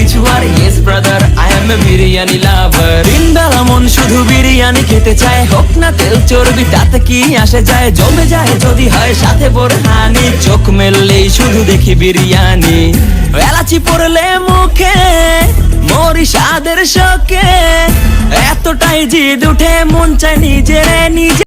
কিছু আর yes brother I am a biryani lover দিনবেলা মন শুধু বিরিয়ানি খেতে চায়। হোক না তেল চর্বি, তাতে কি আসে যায়? জমে যায় যদি হয় সাথে বোরহানি। চোখ মেললেই শুধু দেখি বিরিয়ানি। এলাচি পড়লে মুখে মরি স্বাদের শোকে। এতটাই জিদ উঠে, মন চায় নিজের নিজে